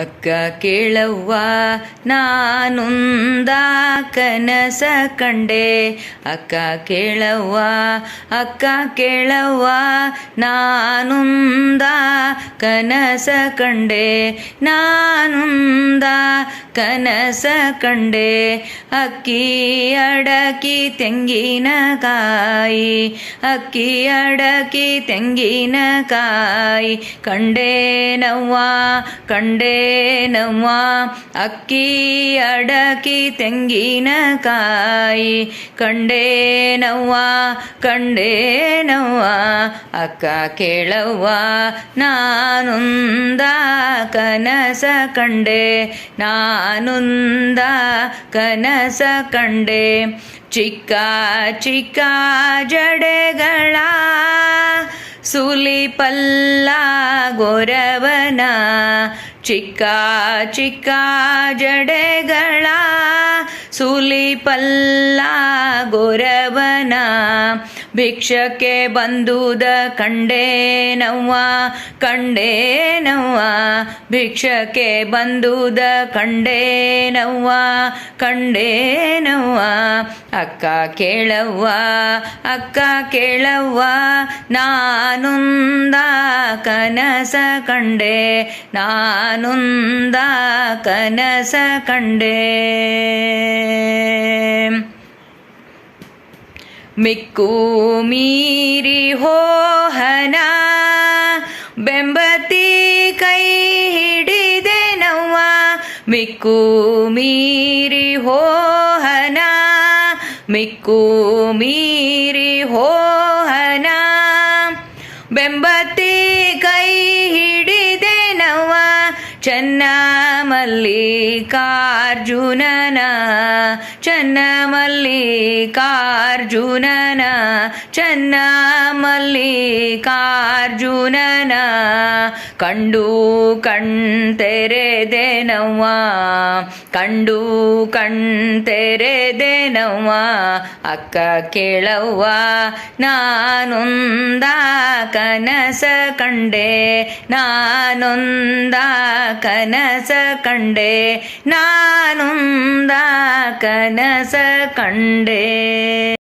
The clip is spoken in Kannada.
ಅಕ್ಕ ಕೇಳವ್ವ, ನಾನುಂದ ಕನಸ ಕಂಡೆ. ಅಕ್ಕ ಕೇಳವ್ವ ಅಕ್ಕ ಕೇಳವ್ವ, ನಾನುಂದ ಕನಸ ಕಂಡೆ. ನಾನುಂದ ಕನಸ ಕಂಡೆ. ಅಕ್ಕಿ ಅಡಕಿ ತೆಂಗಿನಕಾಯಿ ಅಕ್ಕಿ ಅಡಕಿ ತೆಂಗಿನಕಾಯಿ ಕಂಡೇನವ್ವ ಕಂಡೇನವ್ವ ಅಕ್ಕಿ, ಅಡಕಿ ತೆಂಗಿನಕಾಯಿ ಕಂಡೇನವ್ವ? ಕಂಡೇನವ್ವ? ಅಕ್ಕ ಕೇಳವ್ವ? ನಾನುಂದ ಕನಸ ಕಂಡೆ. ನಾನುಂದ ಕನಸ ಕಂಡೆ. ಚಿಕ್ಕ ಚಿಕ್ಕ ಜಡೆಗಳ ಸುಲಿಪಲ್ಲ ಗೊರವನ ಚಿಕ್ಕ ಚಿಕ್ಕ ಜಡೆಗಳ ಸುಲಿಪಲ್ಲ ಗೊರವನ ಭಿಕ್ಷಕ್ಕೆ ಬಂದುದ ಕಂಡೇನವ್ವ ಕಂಡೇನವ್ವ ಭಿಕ್ಷಕ್ಕೆ ಬಂದುದ ಕಂಡೇನವ್ವ ಕಂಡೇನವ್ವ ಅಕ್ಕ ಕೇಳವ್ವ ಅಕ್ಕ ಕೇಳವ್ವ, ನಾನುಂದ ಕನಸ ಕಂಡೆ, ನಾನುಂದ ಕನಸ ಕಂಡೆ. ಮಿಕ್ಕು ಮೀರಿ ಹೋಹನ, ಬೆಂಬತಿ ಕೈ ಹಿಡಿದೆ ನವ್ವ. ಮಿಕ್ಕು ಮೀರಿ ಹೋಹನ, ಮಿಕ್ಕು ಮೀರಿ ಹೋಹನ, ಬೆಂಬತಿ ಕೈ ಹಿಡಿದೆ ನವ್ವ. ಚನ್ನ ಮಲ್ಲಿಕಾರ್ಜುನನ, ಚನ್ನ ಮಲ್ಲಿಕಾರ್ಜುನನ ಚನ್ನ ಮಲ್ಲಿಕಾರ್ಜುನನ. ಕಂಡು ಕಣ್ತೆರೆದೆನವ್ವ ಕಂಡು ಕಣ್ತೆರೆದೆನವ್ವ ಅಕ್ಕ ಕೇಳವ್ವ, ನಾನೊಂದ ಕನಸ ಕಂಡೆ, ನಾನೊಂದ ಕನಸ ಕಂಡೆ ನಾನೊಂದ ಕನಸ ಕಂಡೆ